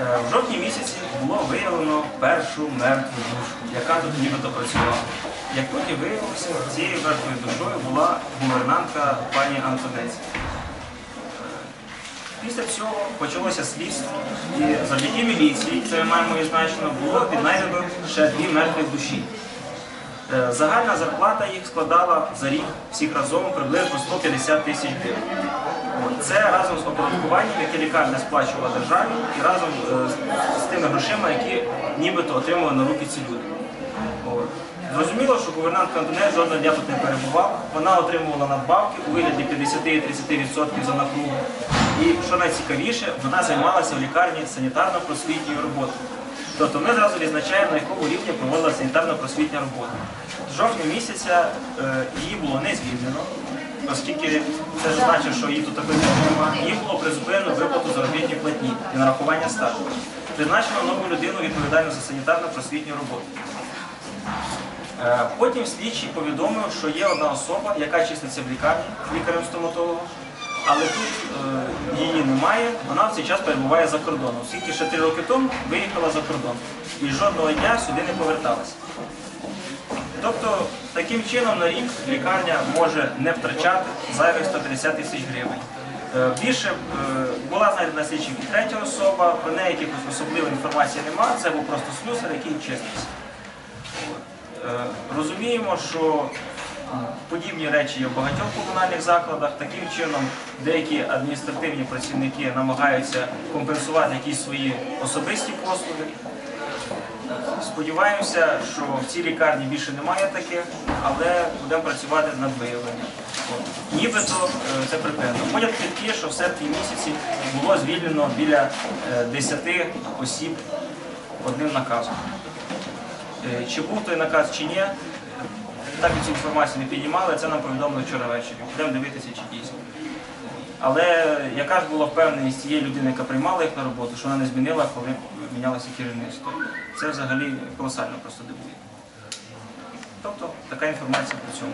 Е, В жовтні місяці було виявлено першу мертву душу, яка тут нібито працювала. Як потім виявилося, цією мертвою душою була гувернантка пані Антонець. Після цього почалося слідство, і завдяки міліції, це маємо відзначено, було віднайдено ще дві мертві душі. Е, Загальна зарплата їх складала за рік всіх разом приблизно 150 тисяч гривень. Це разом з оподаткуванням, яке лікарня сплачувала державі, і разом е, з- тими грошима, які нібито отримали на руки ці люди. Зрозуміло, що гувернантка Антонець жодного дня тут не перебувала. Вона отримувала надбавки у вигляді 50-30% за напругу. І що найцікавіше, вона займалася в лікарні санітарно-просвітньою роботою. Тобто ми зразу відзначаємо, на якому рівні проводила санітарно-просвітня робота. З жовтня місяця е, її було не звільнено, оскільки це ж значить, що її тут такої немає. Їй було призупинено виплату заробітної платні і нарахування стажу. Призначено нову людину відповідальну за санітарно-просвітню роботу. Е, Потім слідчий повідомив, що є одна особа, яка числиться в лікарні лікарем-стоматологом, але тут е, її немає, вона в цей час перебуває за кордоном, оскільки ще три роки тому виїхала за кордон і жодного дня сюди не поверталася. Тобто, таким чином на рік лікарня може не втрачати зайвих 150 тисяч гривень. Е, Більше е, була знайдена слідчим і третя особа, про неї якихось особливої інформації немає, це був просто слюсар, який чистився. Е, Розуміємо, що подібні речі є в багатьох комунальних закладах. Таким чином, деякі адміністративні працівники намагаються компенсувати якісь свої особисті послуги. Сподіваємося, що в цій лікарні більше немає таких, але будемо працювати над виявленням. Нібито е, це припинено. Ходять плітки, що в серпні місяці було звільнено біля е, 10 осіб одним наказом. Е, Чи був той наказ, чи ні, так цю інформацію не піднімали, це нам повідомили вчора ввечері. Будемо дивитися, чи дійсно. Але яка ж була впевненість цієї людини, яка приймала їх на роботу, що вона не змінила, коли мінялося керівництво. Це взагалі колосально просто дивує. Тобто така інформація про цьому.